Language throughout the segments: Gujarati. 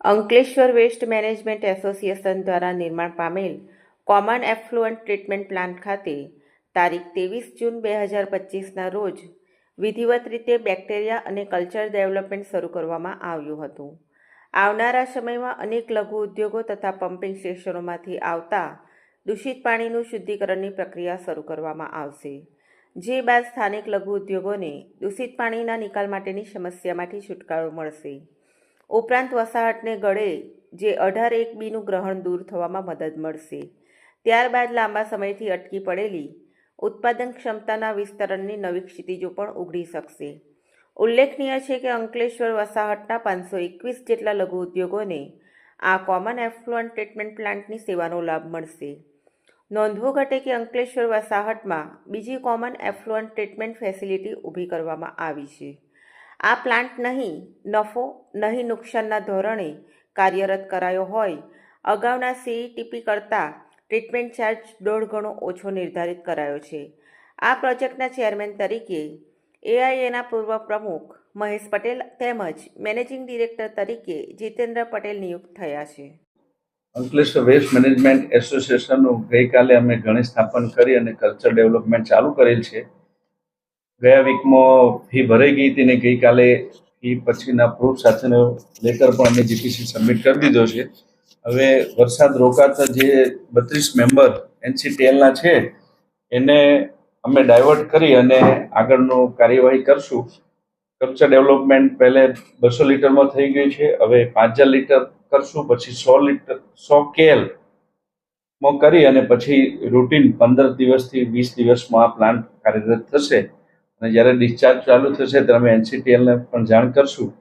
અંકલેશ્વર વેસ્ટ મેનેજમેન્ટ એસોસિએશન દ્વારા નિર્માણ પામેલ કોમન એફ્લુઅન્ટ ટ્રીટમેન્ટ પ્લાન્ટ ખાતે તારીખ ત્રેવીસ જૂન બે હજાર પચીસના રોજ વિધિવત રીતે બેક્ટેરિયા અને કલ્ચર ડેવલપમેન્ટ શરૂ કરવામાં આવ્યું હતું. આવનારા સમયમાં અનેક લઘુ ઉદ્યોગો તથા પમ્પિંગ સ્ટેશનોમાંથી આવતા દૂષિત પાણીનું શુદ્ધિકરણની પ્રક્રિયા શરૂ કરવામાં આવશે, જે બાદ સ્થાનિક લઘુ ઉદ્યોગોને દૂષિત પાણીના નિકાલ માટેની સમસ્યામાંથી છુટકારો મળશે. ઉપરાંત વસાહતને ગળે જે અઢાર એક બીનું ગ્રહણ દૂર થવામાં મદદ મળશે. ત્યારબાદ લાંબા સમયથી અટકી પડેલી ઉત્પાદન ક્ષમતાના વિસ્તરણની નવી ક્ષિતિજો પણ ઉઘડી શકશે. ઉલ્લેખનીય છે કે અંકલેશ્વર વસાહતના પાંચસો એકવીસ જેટલા લઘુ ઉદ્યોગોને આ કોમન એફ્લુઅન્ટ ટ્રીટમેન્ટ પ્લાન્ટની સેવાનો લાભ મળશે. નોંધવું ઘટે કે અંકલેશ્વર વસાહતમાં બીજી કોમન એફ્લુઅન્ટ ટ્રીટમેન્ટ ફેસિલિટી ઊભી કરવામાં આવી છે. આ પ્લાન્ટ નહીં, નફો, નહીં નુકસાનના ધોરણે કાર્યરત કરાયો હોય. અગાઉના સીઈટીપી કરતાં ટ્રીટમેન્ટ ચાર્જ દોઢ ગણો ઓછો નિર્ધારિત કરાયો છે. આ પ્રોજેક્ટના ચેરમેન તરીકે એઆઈએના પૂર્વ પ્રમુખ મહેશ પટેલ તેમજ મેનેજિંગ ડિરેક્ટર તરીકે જીતેન્દ્ર પટેલ નિયુક્ત થયા છે. અંકલેશ્વર વેસ્ટ મેનેજમેન્ટ એસોસિએશનનું ગઈકાલે અમે ગણેશ સ્થાપન કરી અને કલ્ચર ડેવલપમેન્ટ ચાલુ કરેલ છે. ગયા વીકમાં ફી ભરાઈ ગઈ હતી ને ગઈકાલે ફી પછીના પ્રૂફ સાથેનો લેટર પણ અમે જીપીસી સબમિટ કરી દીધો છે. હવે વરસાદ રોકાતા જે બત્રીસ મેમ્બર એનસીટીએલના છે, એને અમે ડાયવર્ટ કરી અને આગળનું કાર્યવાહી કરશું. કલ્ચર ડેવલપમેન્ટ પહેલે બસો લીટરમાં થઈ ગઈ છે, હવે પાંચ હજાર લીટર કરશું, પછી સો લીટર, સો કેલમાં કરી અને પછી રૂટીન પંદર દિવસથી વીસ દિવસમાં આ પ્લાન્ટ કાર્યરત થશે. અને જ્યારે ડિસ્ચાર્જ ચાલુ થશે ત્યારે અમે એનસીટીએલને પણ જાણ કરશું.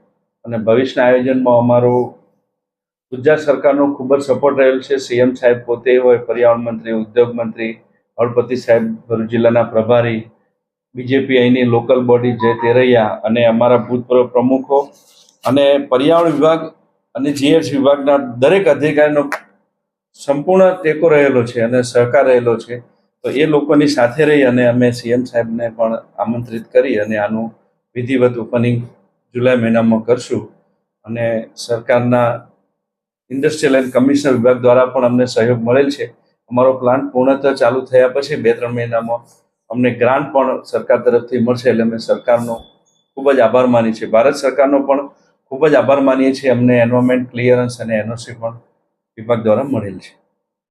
અને ભવિષ્યના આયોજનમાં અમારો ગુજરાત સરકારનો ખૂબ જ સપોર્ટ રહેલ છે. સીએમ સાહેબ પોતે હોય, પર્યાવરણ મંત્રી, ઉદ્યોગ મંત્રી, હળપતિ સાહેબ ભરૂચ જિલ્લાના પ્રભારી બીજેપી અહીંની લોકલ બોડી જય તેરૈયા અને અમારા ભૂતપૂર્વ પ્રમુખો અને પર્યાવરણ વિભાગ અને જીએસ વિભાગના દરેક અધિકારીનો સંપૂર્ણ ટેકો રહેલો છે અને સહકાર રહેલો છે. તો એ લોકોની સાથે રહી અને અમે સીએમ સાહેબને પણ આમંત્રિત કરી અને આનું વિધિવત ઓપનિંગ જુલાઈ મહિનામાં કરશું. અને સરકારના ઇન્ડસ્ટ્રીયલ એન્ડ કમિશનર વિભાગ દ્વારા પણ અમને સહયોગ મળેલ છે. અમારો પ્લાન્ટ પૂર્ણતઃ ચાલુ થયા પછી બે ત્રણ મહિનામાં અમને ગ્રાન્ટ પણ સરકાર તરફથી મળશે એટલે અમે સરકારનો ખૂબ જ આભાર માની છે ભારત સરકારનો પણ ખૂબ જ આભાર માનીએ છીએ. અમને એન્વાયરમેન્ટ ક્લિયરન્સ અને એનઓસી પણ વિભાગ દ્વારા મળેલ છે.